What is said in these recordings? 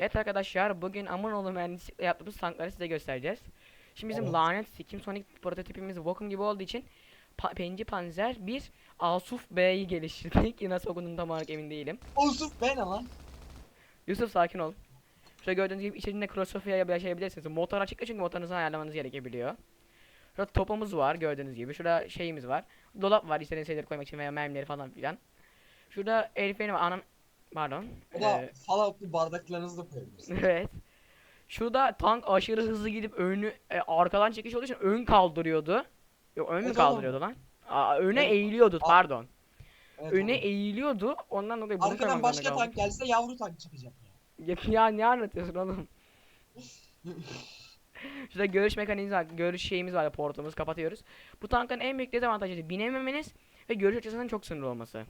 Evet arkadaşlar bugün Amanoğlu mühendislikle yaptığımız tankları size göstereceğiz. Şimdi bizim Evet. lanet Sikim Sonic prototipimiz Vacuum gibi olduğu için pa Penci Panzer bir Asuf B'yi geliştirdik. Nasıl okunduğunu tam olarak emin değilim. Yusuf ben lan. Yusuf sakin ol. Şöyle gördüğünüz gibi içerisinde crossoffer yaşayabilirsiniz. Motor açık çünkü motorunuzu ayarlamanız gerekebiliyor. Şurada topumuz var gördüğünüz gibi. Şurada şeyimiz var. Dolap var istediğiniz şeyleri koymak için veya mermileri falan filan. Şurada el freni var. Anam pardon. O da Ee, Fallout'lu bardaklarınızı da koyabilirsiniz. Evet. Şurada tank aşırı hızlı gidip önü e, arkadan çekiş olduğu için ön kaldırıyordu. Yok ön mü kaldırıyordu lan? Aa, öne Evet. eğiliyordu Aa, pardon. Evet, öne oğlum. eğiliyordu. Ondan dolayı bunu Arkadan başka tank gelse yavru tank çıkacak ya. Ya, ne anlatıyorsun oğlum? Şurada görüş mekanizması var. Görüş şeyimiz var. Portumuz kapatıyoruz. Bu tankın en büyük dezavantajı binememeniz ve görüş açısının çok sınırlı olması.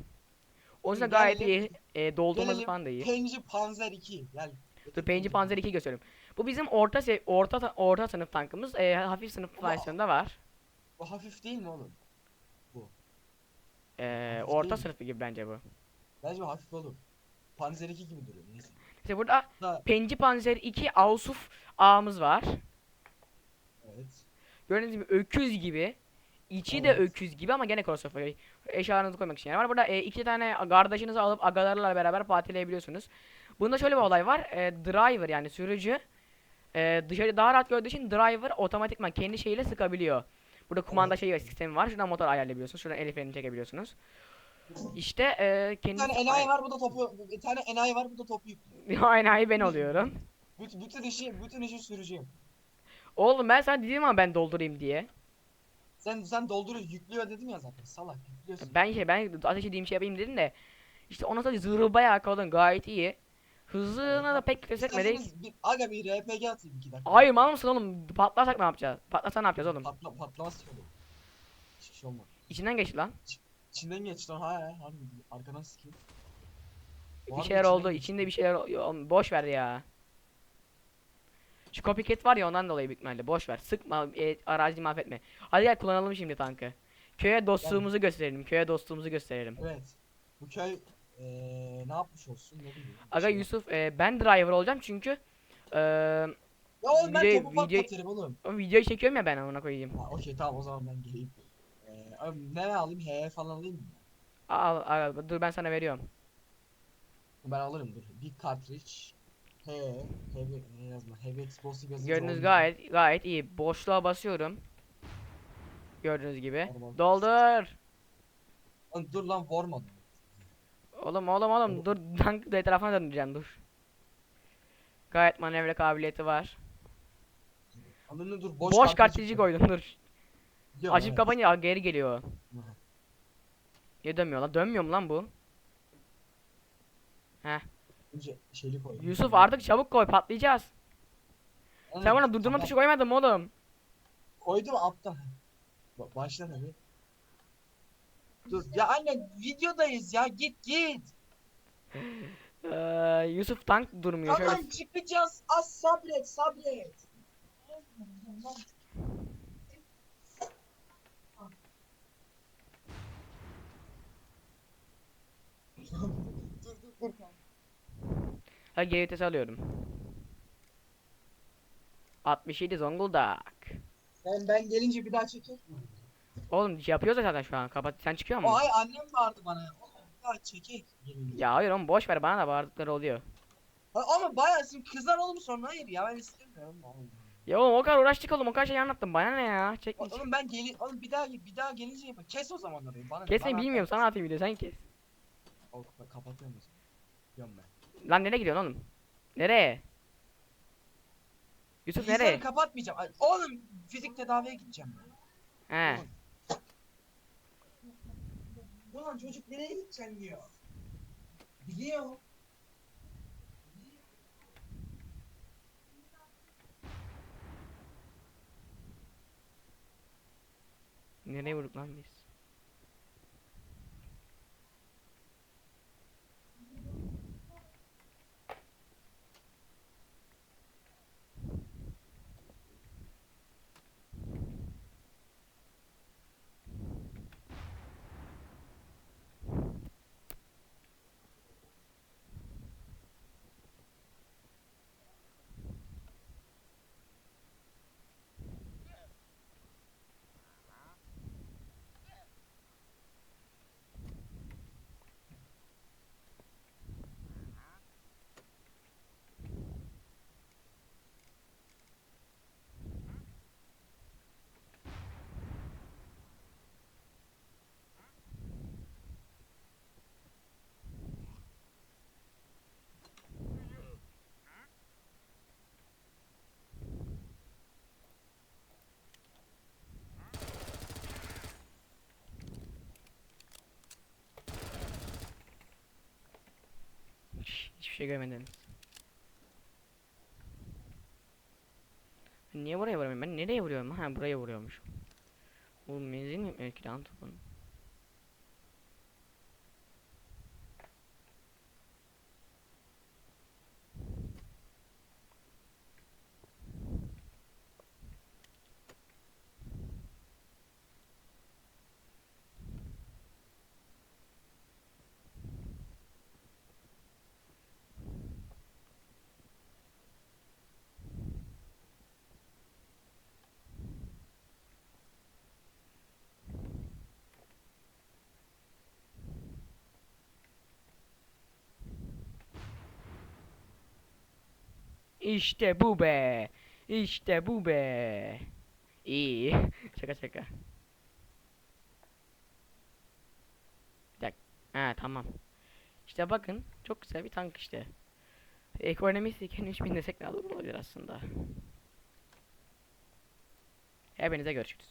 O yüzden Gelelim- gayet iyi. E, doldurması Gelelim falan da iyi. Penci Panzer 2. Gel. Dur Penci Panzer 2 gösteriyorum. Bu bizim orta se- orta ta- orta sınıf tankımız. E, hafif sınıf Ama- versiyonda var. Bu hafif değil mi oğlum? E, Hafif orta değil. sınıfı gibi bence bu. Bence bu hafif oğlum. Panzer 2 gibi duruyor. Neyse. İşte burada Da, Penci Panzer 2 Ausuf A'mız var. evet. Gördüğünüz gibi öküz gibi. İçi de Evet. öküz gibi ama gene crossover. Eşyalarınızı koymak için yer var. Burada e, iki tane kardeşinizi alıp agalarla beraber patileyebiliyorsunuz. Bunda şöyle bir olay var. E, driver yani sürücü e, dışarı daha rahat gördüğü için driver otomatikman kendi şeyiyle sıkabiliyor. Burada kumanda şeyi var, sistemi var. Şuradan motor ayarlayabiliyorsunuz. Şuradan el çekebiliyorsunuz. İşte e, Bir kendisi... tane enayi var bu da topu. Bir tane enayi var bu da topu yüklüyor. Aynen ben oluyorum. Bütün, bütün işi bütün işi sürücüyüm. Oğlum ben sana dedim ama ben doldurayım diye. Sen sen dolduruyor yüklüyor dedim ya zaten. Salak yüklüyorsun. Ben şey ben ateş edeyim şey yapayım dedim de işte ona da zırhı bayağı kalın gayet iyi. Hızına da pek dikkat etmedik. Bir, aga bir RPG atayım 2 dakika. Hayır mal mısın oğlum? Patlarsak ne yapacağız? Patlarsa ne yapacağız oğlum? Patla, patlamaz ki oğlum. Hiçbir şey olmaz. İçinden geçti lan. İçinden geçti lan ha ha arkadan sikeyim. Bir şeyler oldu. İçinde bir şeyler boş ver ya. Şu copycat var ya ondan dolayı büyük ihtimalle. Boş ver. Sıkma. E, araziyi mahvetme. Hadi gel kullanalım şimdi tankı. Köye dostluğumuzu gösterelim. Köye dostluğumuzu gösterelim. Evet. Bu köy eee ne yapmış olsun ne bileyim. Aga şey Yusuf e, ben driver olacağım çünkü e, Ya oğlum ben video- topu video- patlatırım oğlum. o videoyu çekiyorum ya ben ona koyayım. Ha okey tamam o zaman ben geleyim. Eee abi, ne alayım he falan alayım mı? Al, al, dur ben sana veriyorum. Ben alırım dur. Bir cartridge. He, heavy ne yazma. Heavy explosive yazınca Gördüğünüz olmuyor. gayet gayet iyi. Boşluğa basıyorum. Gördüğünüz gibi. Doldur. Lan dur lan vurma. Oğlum oğlum oğlum dur da etrafına döneceğim dur. Gayet manevra kabiliyeti var. Anladın dur Boş, boş, kartlıcı koydum dur. Açıp evet. kapayınca geri geliyor. Niye dönmüyor lan? Dönmüyor mu lan bu? Önce şeyli koy. Yusuf artık çabuk koy patlayacağız. Aynen, Sen bana durdurma tamam. tuşu koymadın mı oğlum? Koydum aptal. Ba- Başla tabii. Dur ya anne videodayız ya git git. Ee, Yusuf tank durmuyor şöyle. Tamam çıkacağız. Az sabret sabret. Ha geri vites alıyorum. 67 Zonguldak. Ben ben gelince bir daha çekecek mi? Oğlum yapıyoruz ya zaten şu an. Kapat sen çıkıyor O mu? ay annem vardı bana. Oğlum bir daha çekek. gelince. Ya hayır oğlum boş ver bana da bağırdıkları oluyor. Ha, Ama bayağı şimdi kızar oğlum sonra hayır ya ben istemiyorum. Oğlum. Ya oğlum o kadar uğraştık oğlum o kadar şey anlattım bana ne ya? Çek Oğlum ben geli oğlum bir daha bir daha gelince yapar. Kes o zaman orayı bana. bana bilmiyorum sana atayım video sen kes. Al, kapa- kapatıyorum o zaman. Ben. Lan nereye gidiyorsun oğlum? Nereye? Yusuf Bilgisayarı nereye? kapatmayacağım. Ay, oğlum fizik tedaviye gideceğim. He. Ulan çocuk nereye gideceksin diyor. Biliyor. Nereye vurduk lan biz? Şey görmediniz. Niye buraya vuramıyorum? Ben nereye vuruyorum? Ha buraya vuruyormuşum. Oğlum menzil mi yetmiyor ki lan topun? İşte bu be. İşte bu be. İyi. şaka şaka. Bir dakika. Ha tamam. İşte bakın çok güzel bir tank işte. Ekonomisi iken 3000 desek ne olur olabilir aslında. Hepinize görüşürüz.